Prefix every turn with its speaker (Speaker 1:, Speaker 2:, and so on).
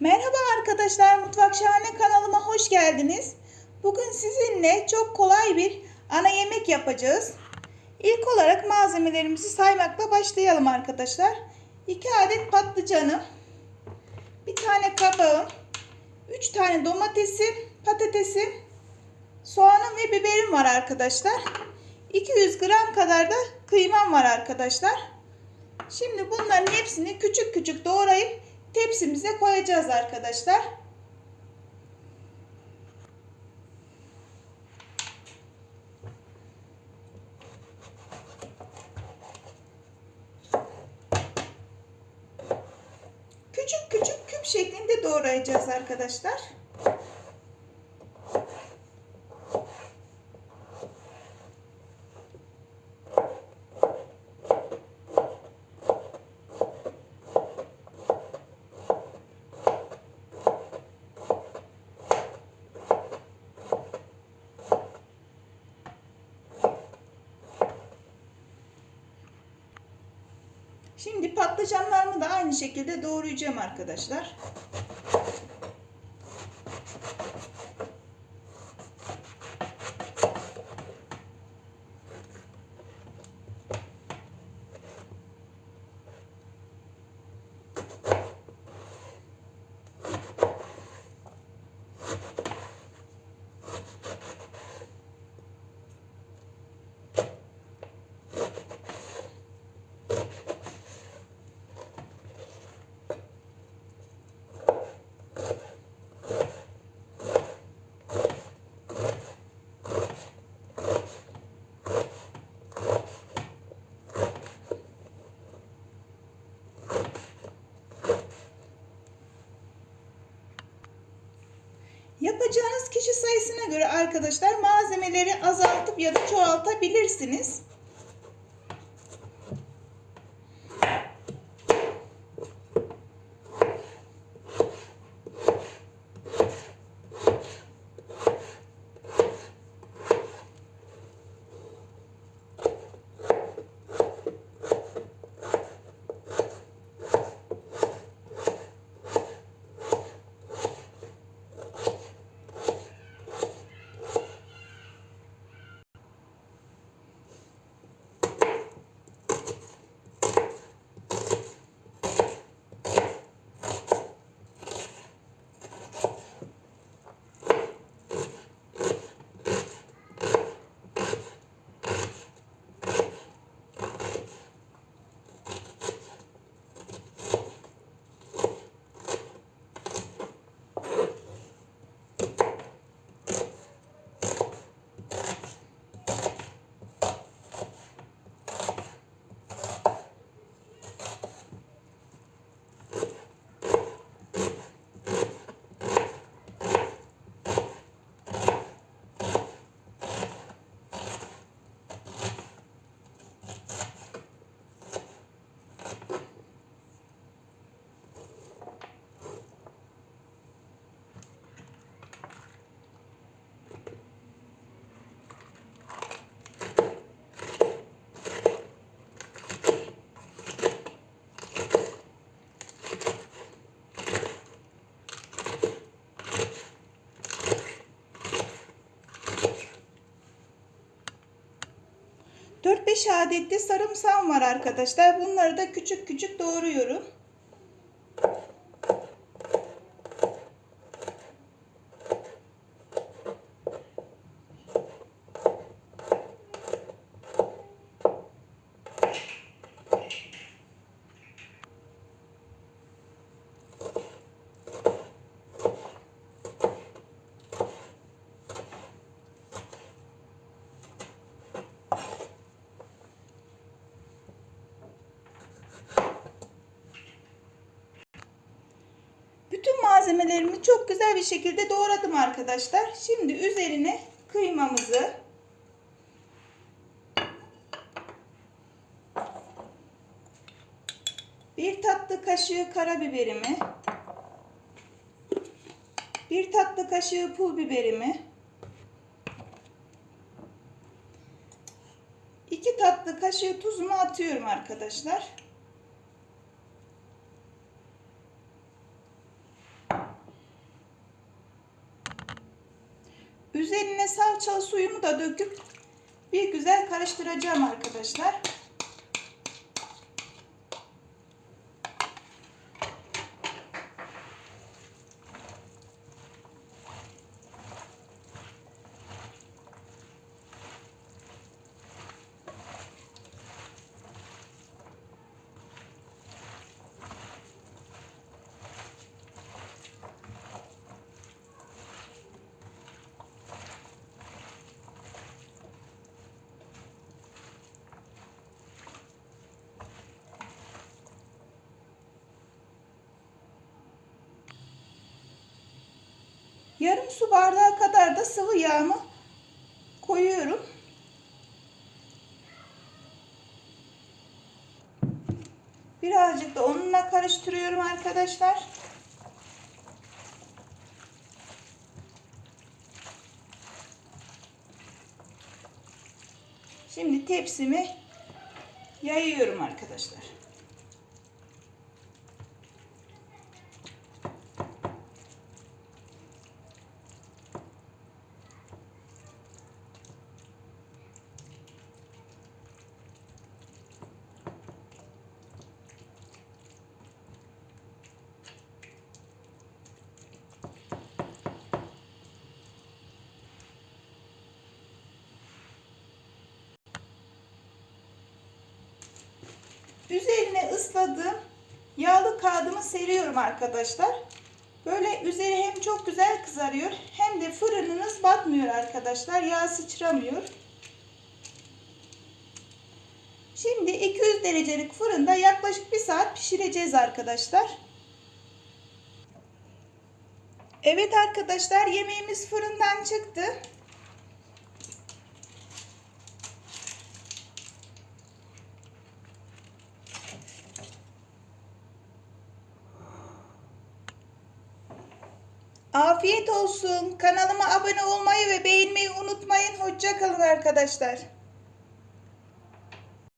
Speaker 1: Merhaba arkadaşlar, Mutfak Şahane kanalıma hoş geldiniz. Bugün sizinle çok kolay bir ana yemek yapacağız. İlk olarak malzemelerimizi saymakla başlayalım arkadaşlar. 2 adet patlıcanım, bir tane kabağım, 3 tane domatesim, patatesim, soğanım ve biberim var arkadaşlar. 200 gram kadar da kıymam var arkadaşlar. Şimdi bunların hepsini küçük küçük doğrayıp tepsimize koyacağız arkadaşlar. Küçük küçük küp şeklinde doğrayacağız arkadaşlar. Şimdi patlıcanlarımı da aynı şekilde doğrayacağım arkadaşlar. Sayısına göre arkadaşlar malzemeleri azaltıp ya da çoğaltabilirsiniz. Dört beş adet de sarımsağım var arkadaşlar. Bunları da küçük küçük doğruyorum. Malzemelerimi çok güzel bir şekilde doğradım arkadaşlar. Şimdi üzerine kıymamızı bir tatlı kaşığı karabiberimi bir tatlı kaşığı pul biberimi iki tatlı kaşığı tuzumu atıyorum arkadaşlar. Üzerine salçalı suyumu da döküp bir güzel karıştıracağım arkadaşlar. Yarım su bardağı kadar da sıvı yağımı koyuyorum. Birazcık da onunla karıştırıyorum arkadaşlar. Şimdi tepsimi yayıyorum arkadaşlar. Üzerine ısladığım yağlı kağıdımı seriyorum arkadaşlar. Böyle üzeri hem çok güzel kızarıyor hem de fırınınız batmıyor arkadaşlar. Yağ sıçramıyor. Şimdi 200 derecelik fırında yaklaşık bir saat pişireceğiz arkadaşlar. Evet arkadaşlar yemeğimiz fırından çıktı. Afiyet olsun. Kanalıma abone olmayı ve beğenmeyi unutmayın. Hoşça kalın arkadaşlar.